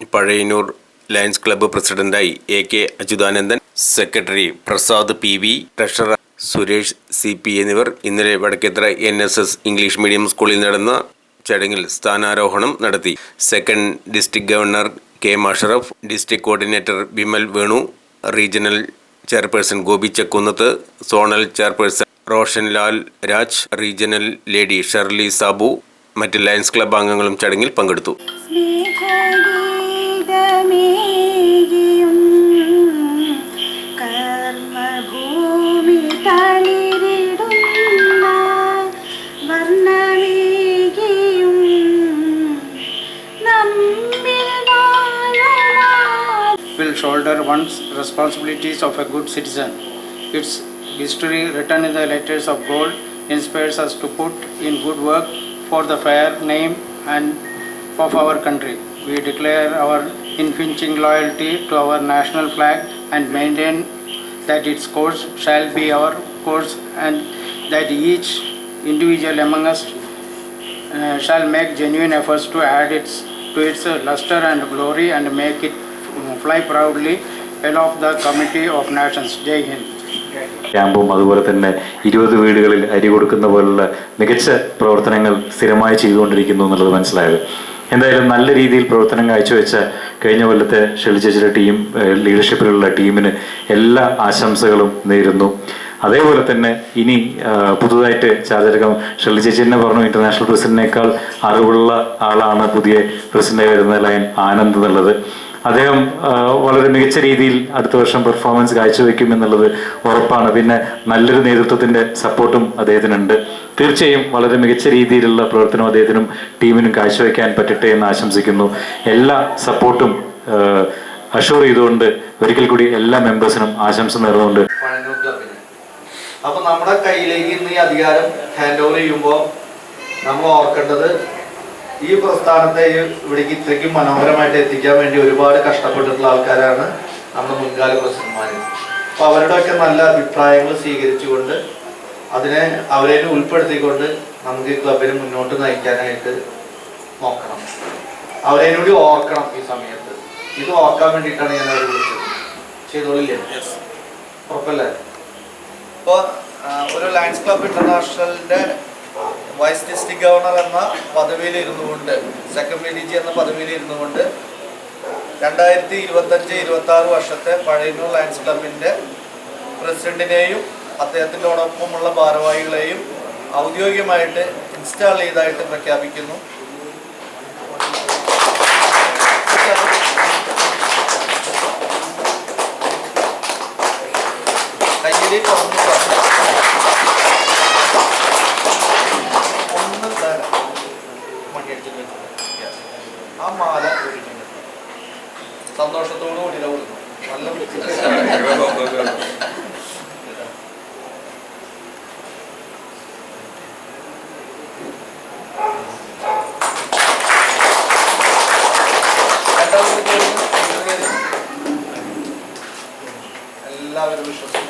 Pazhayannur lions club പ്രസിഡന്റായി A K Achuthanandan secretary Prasad P V treasurer Suresh C P എന്നിവർ ഇന്നലെ Vadakkethara N S S English medium സ്കൂളിൽ നടന്ന ചടങ്ങിൽ സ്ഥാനാരോഹണം നടത്തി. Second district governor K Musharaf district coordinator Bimal Venu regional chairperson Gopi Chakkunnath zonal chairperson Roshan Lal Raj regional lady Sherly Sabu മറ്റ് lions club അംഗങ്ങളും ചടങ്ങിൽ പങ്കെടുത്തു. സ്നേഹഗീതമേകിയും കർമ്മഭൂമി തളിരിടുന്ന വർണ്ണമേകിയും നമ്മിൽ വാഴുമാ will shoulder one's responsibilities of a good citizen. Its history, written in the letters of gold, inspires us to put in good work for the fair name and of our country. We declare our unflinching loyalty to our national flag and maintain that its course shall be our course and that each individual among us uh, shall make genuine efforts to add its to its uh, luster and glory and make it uh, fly proudly aloft the committee of nations. Jai Hind. ക്യാമ്പും അതുപോലെ തന്നെ ഇരുപത് വീടുകളിൽ അരി കൊടുക്കുന്ന പോലുള്ള മികച്ച പ്രവർത്തനങ്ങൾ സ്ഥിരമായി ചെയ്തുകൊണ്ടിരിക്കുന്നു എന്നുള്ളത് മനസ്സിലായത് എന്തായാലും നല്ല രീതിയിൽ പ്രവർത്തനം കാഴ്ചവെച്ച കഴിഞ്ഞ കൊല്ലത്തെ ഷെളി ചേച്ചിയുടെ ടീം ലീഡർഷിപ്പിലുള്ള ടീമിന് എല്ലാ ആശംസകളും നേരുന്നു. അതേപോലെ തന്നെ ഇനി പുതുതായിട്ട് ചാർജെടുക്കാൻ ഷെളി ചേച്ചി തന്നെ പറഞ്ഞു ഇന്റർനാഷണൽ പ്രസിഡന്റിനേക്കാൾ അറിവുള്ള ആളാണ് പുതിയ പ്രസിഡന്റായി വരുന്ന ലൈൻ ആനന്ദ് എന്നുള്ളത്. അദ്ദേഹം വളരെ മികച്ച രീതിയിൽ അടുത്ത വർഷം പെർഫോമൻസ് കാഴ്ചവെക്കും എന്നുള്ളത് ഉറപ്പാണ്. പിന്നെ നല്ലൊരു നേതൃത്വത്തിന്റെ സപ്പോർട്ടും അദ്ദേഹത്തിനുണ്ട്. തീർച്ചയായും വളരെ മികച്ച രീതിയിലുള്ള പ്രവർത്തനം അദ്ദേഹത്തിനും ടീമിനും കാഴ്ചവെക്കാൻ പറ്റട്ടെ എന്ന് ആശംസിക്കുന്നു. എല്ലാ സപ്പോർട്ടും അഷുർ ചെയ്തുകൊണ്ട് ഒരിക്കൽ കൂടി എല്ലാ മെമ്പേഴ്സിനും ആശംസ നേർന്നുകൊണ്ട്. അപ്പൊ നമ്മുടെ കയ്യിലേക്ക് ഇന്ന് ഈ അധികാരം ഹാൻഡ് ഓവർ ചെയ്യുമ്പോൾ നമ്മൾ ഓർക്കേണ്ടത് ഈ പ്രസ്ഥാനത്തെ ഇവിടേക്ക് ഇത്രയ്ക്കും മനോഹരമായിട്ട് എത്തിക്കാൻ വേണ്ടി ഒരുപാട് കഷ്ടപ്പെട്ടിട്ടുള്ള ആൾക്കാരാണ് നമ്മുടെ മുൻകാല പ്രസിഡന്റ്മാർ അപ്പൊ അവരുടെയൊക്കെ നല്ല അഭിപ്രായങ്ങൾ സ്വീകരിച്ചുകൊണ്ട് അതിനെ അവരെ ഉൾപ്പെടുത്തിക്കൊണ്ട് നമുക്ക് ഈ ക്ലബിനെ മുന്നോട്ട് നയിക്കാനായിട്ട് നോക്കണം. അവരെ കൂടി ഓർക്കണം ഈ സമയത്ത്. ഇത് ഓർക്കാൻ വേണ്ടിയിട്ടാണ് ഞാൻ അവരെ വിളിച്ചത്. ചെയ്തോളില്ലേ? ഉറപ്പല്ലേ? ഇപ്പോൾ ഒരു ലയൺസ് ക്ലബ് ഇന്റർനാഷണലിന്റെ വൈസ് ഡിസ്ട്രിക്ട് ഗവർണർ എന്ന പദവിയിൽ ഇരുന്നു കൊണ്ട് സെക്രട്ടറി ഡി ജി എന്ന പദവിയിൽ ഇരുന്നു കൊണ്ട് രണ്ടായിരത്തി ഇരുപത്തഞ്ച് ഇരുപത്തി ആറ് വർഷത്തെ പഴയന്നൂർ ലയൺസ് ക്ലബിന്റെ പ്രസിഡന്റിനെയും അദ്ദേഹത്തിനോടൊപ്പമുള്ള ഭാരവാഹികളെയും ഔദ്യോഗികമായിട്ട് ഇൻസ്റ്റാൾ ചെയ്തായിട്ട് പ്രഖ്യാപിക്കുന്നു. അമ്മ മാല ഒഴിക്കുന്നു സന്തോഷത്തോടു കൂടി ഇടപെടുന്നു നല്ല എല്ലാവരും വിശ്വസിക്കും